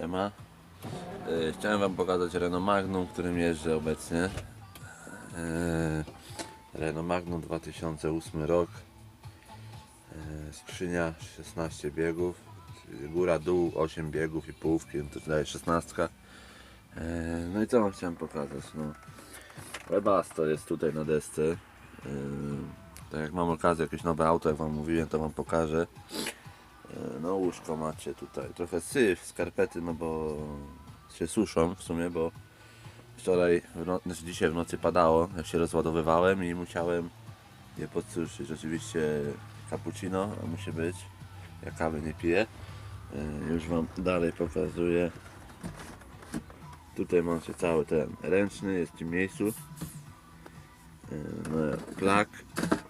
Siema. E, Chciałem Wam pokazać Renault Magnum, którym jeżdżę obecnie. E, Renault Magnum 2008 rok. E, Skrzynia 16 biegów. Góra, dół 8 biegów i połówki, no to daje 16. E, No i co Wam chciałem pokazać? No, Webasto jest tutaj na desce. Tak jak mam okazję jakieś nowe auto, jak Wam mówiłem, to Wam pokażę. E, No łóżko macie tutaj. Trochę syf, skarpety, no bo się suszą w sumie, bo wczoraj, w no, znaczy dzisiaj w nocy padało, jak się rozładowywałem i musiałem je podsuszyć. Oczywiście cappuccino musi być. Ja kawy nie piję. E, Już Wam dalej pokazuję. Tutaj macie cały ten ręczny, jest w tym miejscu. E, No, plak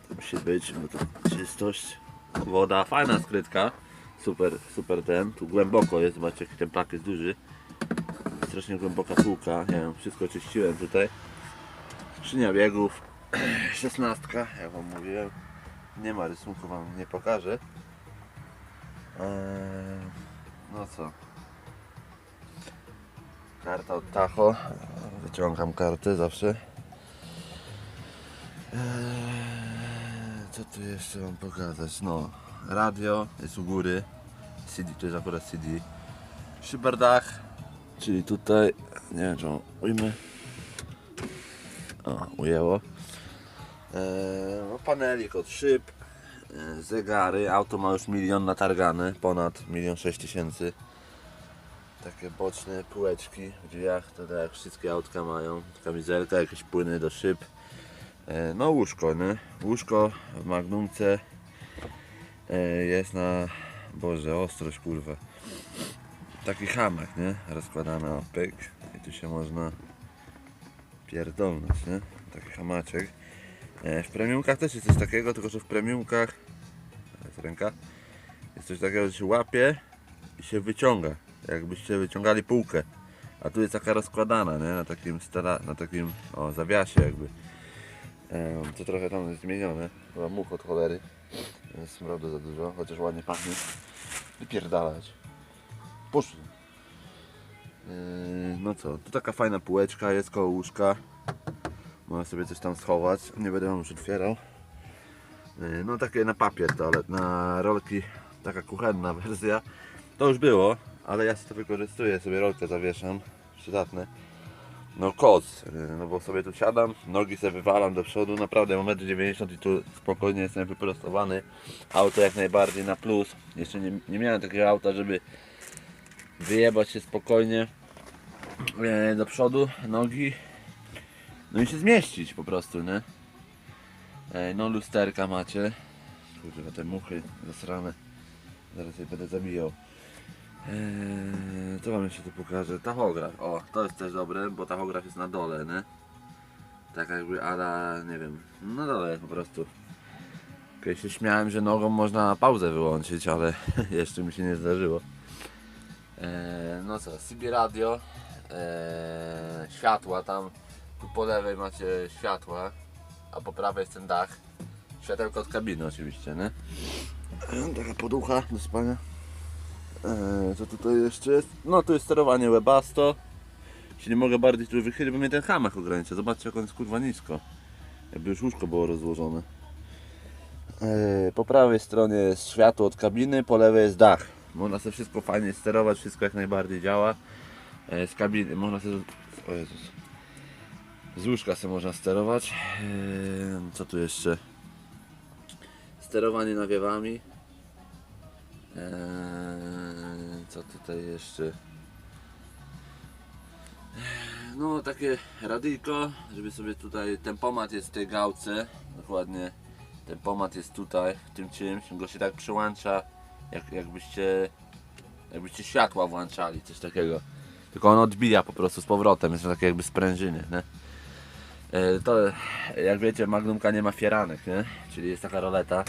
to musi być, bo to czystość. Woda, fajna skrytka. Super, super ten. Tu głęboko jest, zobaczcie jaki ten plak jest duży. Strasznie głęboka półka. Nie wiem, wszystko czyściłem tutaj. Skrzynia biegów. 16, jak wam mówiłem. Nie ma rysunku, wam nie pokażę. Eee, no co? Karta od Tacho. Wyciągam kartę zawsze. Eee, co tu jeszcze mam pokazać? No, radio jest u góry. CD, to jest akurat CD. Szyberdach, czyli tutaj, nie wiem czy mam ujmę. O, ujęło. Eee, panelik od szyb, e, zegary, auto ma już milion natargany, ponad milion sześć tysięcy. Takie boczne półeczki w drzwiach, to tak jak wszystkie autka mają. Kamizelka, jakieś płyny do szyb. E, No łóżko, nie? Łóżko w Magnumce jest na... Boże, ostrość kurwa. Taki hamak, nie? Rozkładany o pyk. I tu się można pierdolnąć, nie? Taki hamaczek. E, W premiumkach też jest coś takiego, tylko że w premiumkach jest ręka jest coś takiego, że się łapie i się wyciąga. Jakbyście wyciągali półkę. A tu jest taka rozkładana, nie? Na takim stara, na takim o, zawiasie jakby. Em, To trochę tam jest zmienione. Chyba much od cholery. Jest smrodu za dużo, chociaż ładnie pachnie. Wypierdalać. Poszło. Yy, No co, tu taka fajna półeczka jest koło łóżka. Można sobie coś tam schować. Nie będę wam już otwierał. Yy, No takie na papier toalet, na rolki. Taka kuchenna wersja. To już było, ale ja sobie to wykorzystuję, sobie rolkę zawieszam. Przydatne. No koc, no bo sobie tu siadam, nogi sobie wywalam do przodu, naprawdę mam 1,90 m i tu spokojnie jestem wyprostowany. Auto jak najbardziej na plus. Jeszcze nie, nie miałem takiego auta, żeby wyjebać się spokojnie e, do przodu, nogi. No i się zmieścić po prostu, nie? E, no lusterka macie. Kurwa te muchy zasrane. Zaraz je będę zabijał. Eee, co wam jeszcze tu pokażę? Tachograf. O, to jest też dobre, bo tachograf jest na dole, nie? Tak jakby ala, nie wiem, na dole po prostu. Kiedyś się śmiałem, że nogą można na pauzę wyłączyć, ale jeszcze mi się nie zdarzyło. Eee, no co, CB radio, eee, światła tam, tu po lewej macie światła, a po prawej jest ten dach. Światełko od kabiny oczywiście, nie? Taka poducha do spania. Eee, co tutaj jeszcze jest? No tu jest sterowanie webasto. Się nie mogę bardziej tu wychylić, bo mnie ten hamak ogranicza. Zobaczcie jak on jest kurwa nisko. Jakby już łóżko było rozłożone. Eee, po prawej stronie jest światło od kabiny, po lewej jest dach. Można sobie wszystko fajnie sterować, wszystko jak najbardziej działa. Eee, z kabiny można sobie... O Jezus. Z łóżka sobie można sterować. Eee, co tu jeszcze? Sterowanie nawiewami. Eee, co tutaj jeszcze? Eee, No takie radyjko, żeby sobie tutaj, tempomat jest w tej gałce, dokładnie tempomat jest tutaj, w tym czymś, go się tak przyłącza, jak, jakbyście, jakbyście światła włączali, coś takiego. Tylko on odbija po prostu z powrotem, jest to takie jakby sprężyny, nie? E, To jak wiecie Magnumka nie ma fieranek, nie? Czyli jest taka roleta.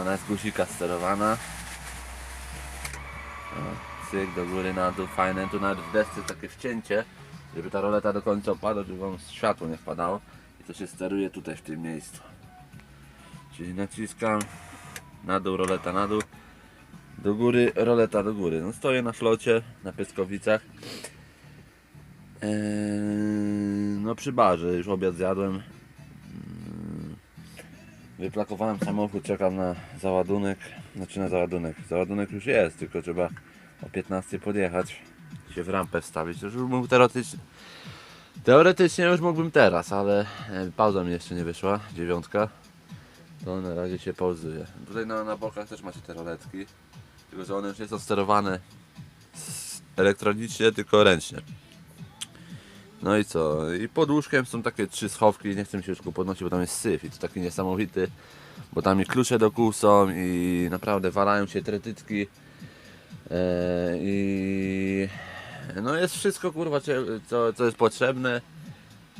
Ona jest guzika sterowana. O, cyk do góry na dół, fajne. Tu nawet w desce takie wcięcie, żeby ta roleta do końca opadła, żeby wam światło nie wpadało. I to się steruje tutaj w tym miejscu. Czyli naciskam na dół, roleta na dół. Do góry, roleta do góry. No stoję na flocie, na Pieskowicach. Eee, no przy barze, już obiad zjadłem. Mm, Wyplakowałem samochód, czekam na załadunek. Znaczy na załadunek. Załadunek już jest, tylko trzeba o 15 podjechać. Się w rampę wstawić. Już mógł teoretycznie. Teoretycznie już mógłbym teraz, ale e, pauza mi jeszcze nie wyszła, dziewiątka. To na razie się pauzuje. Tutaj na, na bokach też macie te roletki. Tylko, że one już nie są sterowane elektronicznie, tylko ręcznie. No i co? I pod łóżkiem są takie trzy schowki. Nie chcę mi się już podnosić, bo tam jest syf i to taki niesamowity. Bo tam i klucze do kół są i naprawdę walają się tretytki. E, I no jest wszystko kurwa, co, co jest potrzebne.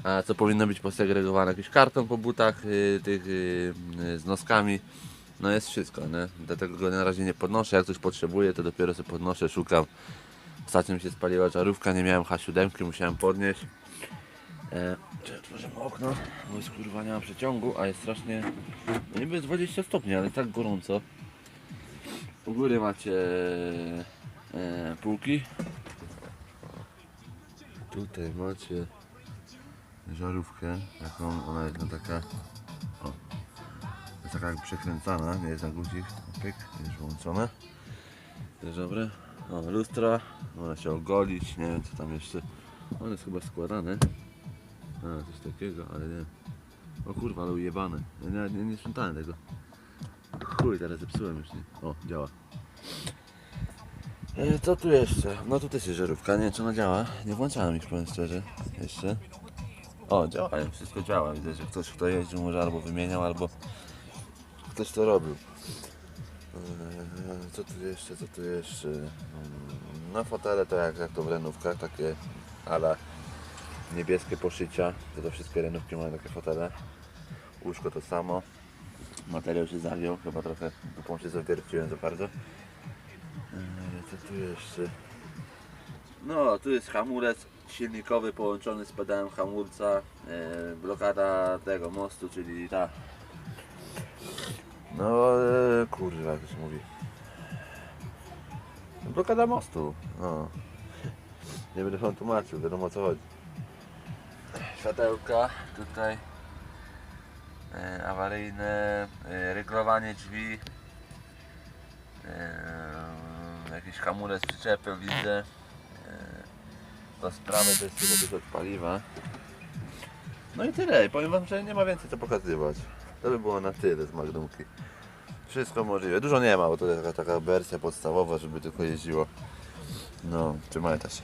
A co powinno być posegregowane? Jakiś karton po butach y, tych y, y, z noskami. No jest wszystko, nie? Dlatego go na razie nie podnoszę. Jak coś potrzebuję, to dopiero sobie podnoszę, szukam. Ostatnio mi się spaliła żarówka, nie miałem H7, musiałem podnieść. E, czy otworzymy okno? Bo jest kurwa nie ma przeciągu, a jest strasznie. No niby jest 20 stopni, ale tak gorąco. U góry macie e, półki. Tutaj macie żarówkę, taką, ona jest no taka, o, jest taka jak przekręcana, nie jest na guzik, pyk, jest włączone. Też dobre. O, lustra, można się ogolić, nie wiem co tam jeszcze, on jest chyba składany. A, coś takiego, ale nie. O kurwa, ale ujebane. Ja nie, nie, nie sprzątałem tego. Chuj, teraz zepsułem już, nie? O, działa. E, co tu jeszcze? No tu też jest żarówka, nie wiem czy ona działa. Nie włączałem ich, powiem szczerze, jeszcze. O, działają, wszystko działa. Widzę, że ktoś kto jeździł może albo wymieniał, albo ktoś to robił. Eee, Co tu jeszcze, co tu jeszcze? Mm, No fotele to jak, jak to w renówkach, takie ala niebieskie poszycia. To, to wszystkie renówki mają takie fotele. Łóżko to samo. Materiał się zagiął, chyba trochę dupą się zawierciłem za bardzo. Eee, Co tu jeszcze? No, tu jest hamulec silnikowy połączony z pedałem hamulca. E, blokada tego mostu, czyli ta. No, e, kurwa, jak to się mówi. Blokada mostu. No. Nie będę wam tłumaczył, wiadomo o co chodzi. Światełka tutaj. E, awaryjne, e, ryglowanie drzwi. E, jakiś hamulec przyczepy widzę. Do sprawy to jest chyba dużo paliwa. No i tyle. Powiem wam, że nie ma więcej co pokazywać. To by było na tyle z Magnumki. Wszystko możliwe. Dużo nie ma, bo to jest taka, taka wersja podstawowa, żeby tylko jeździło. No, trzymajcie się.